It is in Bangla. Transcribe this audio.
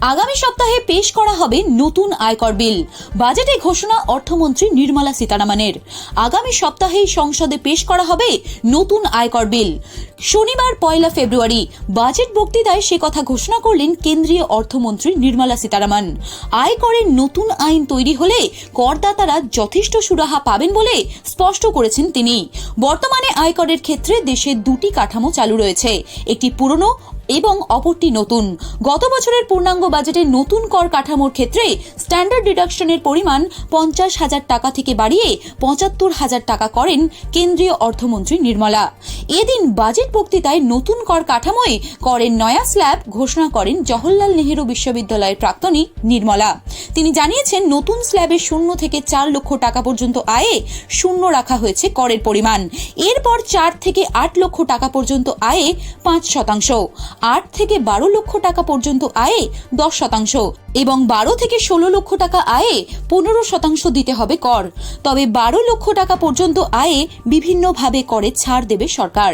আগামী সপ্তাহে পেশ করা হবে নতুন আয়কর বিল। বাজেটে ঘোষণা অর্থমন্ত্রী নির্মলা সীতারামনের। আগামী সপ্তাহেই সংসদে পেশ করা হবে নতুন আয়কর বিল। শনিবার পয়লা ফেব্রুয়ারি, বাজেট বক্তৃতায় সে কথা ঘোষণা করলেন কেন্দ্রীয় অর্থমন্ত্রী নির্মলা সীতারামন। আয়করের নতুন আইন তৈরি হলে করদাতারা যথেষ্ট সুরাহা পাবেন বলে স্পষ্ট করেছেন তিনি। বর্তমানে আয়করের ক্ষেত্রে দেশে দুটি কাঠামো চালু রয়েছে। একটি পুরনো এবং অপরটি নতুন। গত বছরের পূর্ণাঙ্গ বাজেটে নতুন কর কাঠামোর ক্ষেত্রে স্ট্যান্ডার্ড ডিডাকশনের পরিমাণ পঞ্চাশ হাজার টাকা থেকে বাড়িয়ে পঁচাত্তর হাজার টাকা করেন কেন্দ্রীয় অর্থমন্ত্রী নির্মলা। এদিন বাজেট বক্তৃতায় নতুন কর কাঠামোয় করের নয়া স্ল্যাব ঘোষণা করেন জওহরলাল নেহেরু বিশ্ববিদ্যালয়ের প্রাক্তনী নির্মলা। তিনি জানিয়েছেন, নতুন স্ল্যাবে শূন্য থেকে চার লক্ষ টাকা পর্যন্ত আয়ে শূন্য রাখা হয়েছে করের পরিমাণ। এরপর চার থেকে আট লক্ষ টাকা পর্যন্ত আয়ে পাঁচ শতাংশ। আট থেকে বারো লক্ষ টাকা পর্যন্ত আয়ে দশ শতাংশ এবং বারো থেকে ষোলো লক্ষ টাকা আয়ে পনেরো শতাংশ দিতে হবে কর। তবে বারো লক্ষ টাকা পর্যন্ত আয়ে বিভিন্নভাবে করে ছাড় দেবে সরকার।